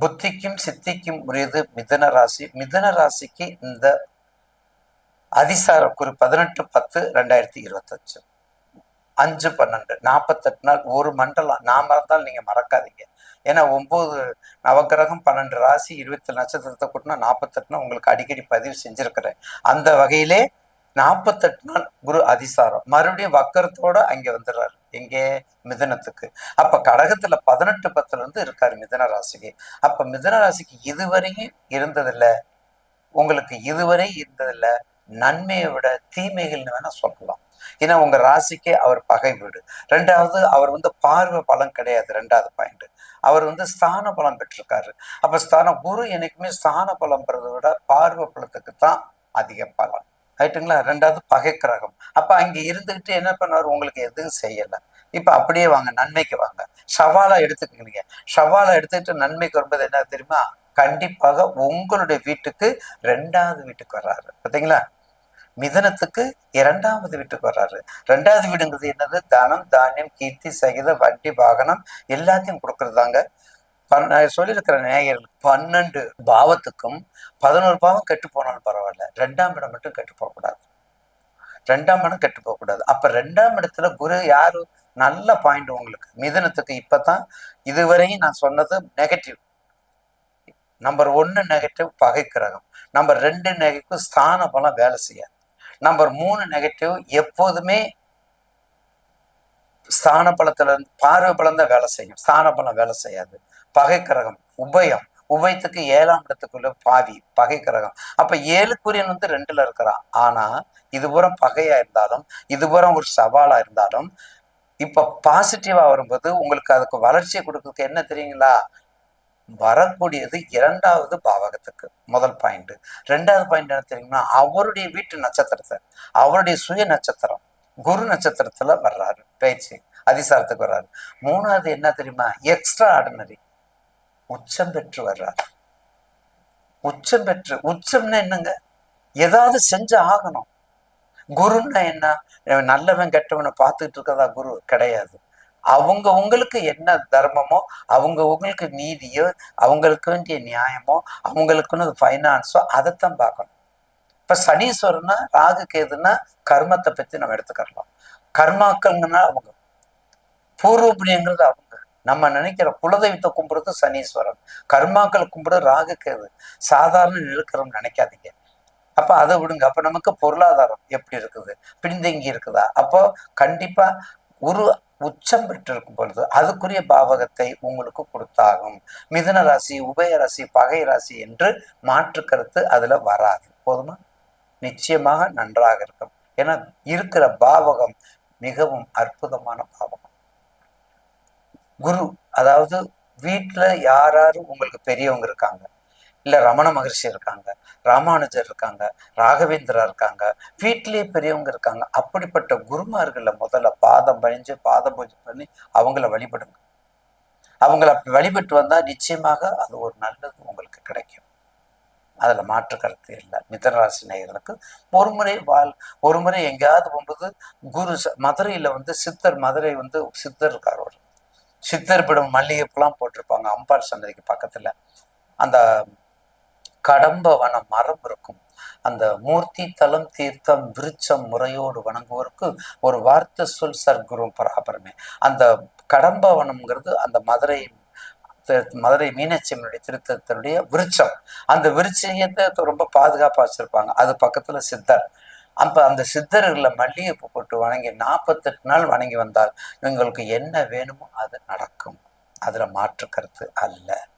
புத்திக்கும் சித்திக்கும் உரியது மிதன ராசி. மிதன ராசிக்கு இந்த அதிசார குறி பதினெட்டு பத்து ரெண்டாயிரத்தி இருபத்தஞ்சு. அஞ்சு பன்னெண்டு நாற்பத்தெட்டு நாள் ஒரு மண்டலம் நான் மறந்தால் நீங்க மறக்காதீங்க. ஏன்னா ஒன்பது நவக்கிரகம் பன்னெண்டு ராசி இருபத்தி நட்சத்திரத்தை கூட்டினா நாற்பத்தெட்டுனா உங்களுக்கு அடிக்கடி பதிவு செஞ்சிருக்கிறேன். அந்த வகையிலே நாற்பத்தெட்டு நாள் குரு அதிசாரம். மறுபடியும் வக்கரத்தோட அங்க வந்துடுறாரு. எங்கே? மிதனத்துக்கு. அப்ப கடகத்துல பதினெட்டு பத்துல இருந்து இருக்காரு மிதன ராசிக்கு அப்ப மிதன ராசிக்கு இதுவரையும் இருந்ததில்ல. உங்களுக்கு இதுவரை இருந்ததில்ல. நன்மையை விட தீமைகள்னு வேணா சொல்லலாம். ஏன்னா உங்க ராசிக்கே அவர் பகை வீடு. ரெண்டாவது அவர் வந்து பார்வை பலம் கிடையாது. ரெண்டாவது பாயிண்ட் அவர் வந்து ஸ்தான பலம் பெற்றிருக்காரு. அப்ப ஸ்தான குரு என்னைக்குமே ஸ்தான பலம் பெறதை விட பார்வை பலத்துக்கு தான் அதிக பலம். ரைட்டுங்களா? ரெண்டாவது பகை கிரகம். அப்ப அங்க இருந்துகிட்டு என்ன பண்ணாரு உங்களுக்கு எதுவும் செய்யல. இப்ப அப்படியே வாங்க நன்மைக்கு வாங்க. சவாலா எடுத்துக்கிறீங்க சவாலா எடுத்துக்கிட்டு நன்மைக்கு வரும்போது என்ன தெரியுமா? கண்டிப்பாக உங்களுடைய வீட்டுக்கு ரெண்டாவது வீட்டுக்கு வர்றாரு. பார்த்தீங்களா மிதனத்துக்கு இரண்டாவது வீட்டுக்கு வர்றாரு. ரெண்டாவது வீடுங்கிறது என்னது? தனம் தானியம் கீர்த்தி சகித வண்டி வாகனம் எல்லாத்தையும் கொடுக்கறதாங்க பன் சொல்லியிருக்கிற நேயர்கள் பன்னெண்டு பாவத்துக்கும் பதினோரு பாவம் கெட்டு போனாலும் பரவாயில்ல. ரெண்டாம் இடம் மட்டும் கெட்டு போகக்கூடாது. ரெண்டாம் இடம் கெட்டு போகக்கூடாது. அப்ப ரெண்டாம் இடத்துல குரு யாரு? நல்ல பாயிண்ட் உங்களுக்கு. மிதனத்துக்கு இப்பதான் இதுவரையும் நான் சொன்னது நெகட்டிவ் நம்பர் ஒன்னு நெகட்டிவ் பகை கிரகம். நம்பர் ரெண்டு நெகட்டிவ் ஸ்தான பலம் வேலை செய்யாது. நம்பர் மூணு நெகட்டிவ் எப்போதுமே ஸ்தான பலத்துல இருந்து பார்வை பலம் தான் வேலை செய்யும். ஸ்தான பலம் வேலை செய்யாது. பகை கிரகம் உபயம். உபயத்துக்கு ஏழாம் இடத்துக்குள்ள பாவி பகை கிரகம் அப்ப ஏழுக்குரியன் வந்து ரெண்டுல இருக்கிறான் ஆனா இதுபுறம் பகையா இருந்தாலும் இதுபுறம் ஒரு சவாலா இருந்தாலும் இப்ப பாசிட்டிவா வரும்போது உங்களுக்கு அதுக்கு வளர்ச்சியை கொடுக்கறதுக்கு என்ன தெரியுங்களா? வரக்கூடியது இரண்டாவது பாவகத்துக்கு முதல் பாயிண்ட் ரெண்டாவது பாயிண்ட் என்ன தெரியுங்கன்னா அவருடைய வீட்டு நட்சத்திரத்தை அவருடைய சுய நட்சத்திரம் குரு நட்சத்திரத்துல வர்றாரு. பேச்சு அதிசாரத்துக்கு வர்றாரு. மூணாவது என்ன தெரியுமா? எக்ஸ்ட்ரா ஆர்டினரி உச்சம் பெற்று வர்றாரு. உச்சம் பெற்று உச்சம்னா என்னங்க? ஏதாவது செஞ்சு ஆகணும். குருன்னா என்ன? நல்லவன் கெட்டவனை பார்த்துட்டு இருக்கதா குரு? கிடையாது. அவங்க உங்களுக்கு என்ன தர்மமோ அவங்க உங்களுக்கு நீதியோ அவங்களுக்கு வேண்டிய நியாயமோ அவங்களுக்குன்னு ஃபைனான்ஸோ அதைத்தான் பார்க்கணும். இப்ப சனீஸ்வரன்னா ராகு கேதுன்னா கர்மத்தை பத்தி நம்ம எடுத்துக்கலாம் கர்மாக்கள்னா அவங்க. பூர்வபுணியங்கிறது அவங்க. நம்ம நினைக்கிற குலதெய்வத்தை கும்பிடுறது சனீஸ்வரன். கர்மாக்கள் கும்பிடுறது ராகுக்கிறது சாதாரண நிலக்கரம் நினைக்காதீங்க. அப்போ அதை விடுங்க. அப்போ நமக்கு பொருளாதாரம் எப்படி இருக்குது? பின்தங்கி இருக்குதா? அப்போ கண்டிப்பா ஒரு உச்சம் பெற்றிருக்கும் பொழுது அதுக்குரிய பாவகத்தை உங்களுக்கு கொடுத்தாகும். மிதுன ராசி உபய ராசி பகை ராசி என்று மாற்று கருத்து அதுல வராது. போதுமா? நிச்சயமாக நன்றாக இருக்கும். ஏன்னா இருக்கிற பாவகம் மிகவும் அற்புதமான பாவகம். குரு அதாவது வீட்டுல யாராரு உங்களுக்கு பெரியவங்க இருக்காங்க. இல்லை ரமண மகர்ஷி இருக்காங்க ராமானுஜர் இருக்காங்க ராகவேந்திரா இருக்காங்க வீட்டிலேயே பெரியவங்க இருக்காங்க. அப்படிப்பட்ட குருமார்களை முதல்ல பாதம் பணிஞ்சு பாதம் பூஜை பண்ணி அவங்கள வழிபடுங்க. அவங்கள வழிபட்டு வந்தால் நிச்சயமாக அது ஒரு நல்லது உங்களுக்கு கிடைக்கும். அதில் மாற்று கருத்து இல்லை. மிதனராசி நேயர்களுக்கு ஒரு முறை வாழ் ஒரு முறை எங்கேயாவது போகும்போது குரு மதுரையில் வந்து சித்தர் மதுரை வந்து சித்தர் இருக்கார் ஒரு சித்தர் பிடம் மல்லிகைப்பூலாம் போட்டிருப்பாங்க. அம்பாள் சன்னதிக்கு பக்கத்துல. அந்த கடம்ப வன மரம் இருக்கும். அந்த மூர்த்தி தலம் தீர்த்தம் விருச்சம் முறையோடு வணங்குவோருக்கு ஒரு வார்த்தை சொல் சர்க்குரு பராபரமே. அந்த கடம்ப வனம்ங்கிறது அந்த மதுரை மதுரை மீனாட்சியம்மனுடைய திருத்தத்தினுடைய விருச்சம் அந்த விருட்சத்தை ரொம்ப பாதுகாப்பா வச்சிருப்பாங்க. அது பக்கத்துல சித்தர். அப்ப அந்த சித்தர்களை மல்லிகைப்பூ போட்டு வணங்கி நாற்பத்தெட்டு நாள் வணங்கி வந்தால் உங்களுக்கு என்ன வேணுமோ அது நடக்கும். அதில் மாற்று கருத்து அல்ல.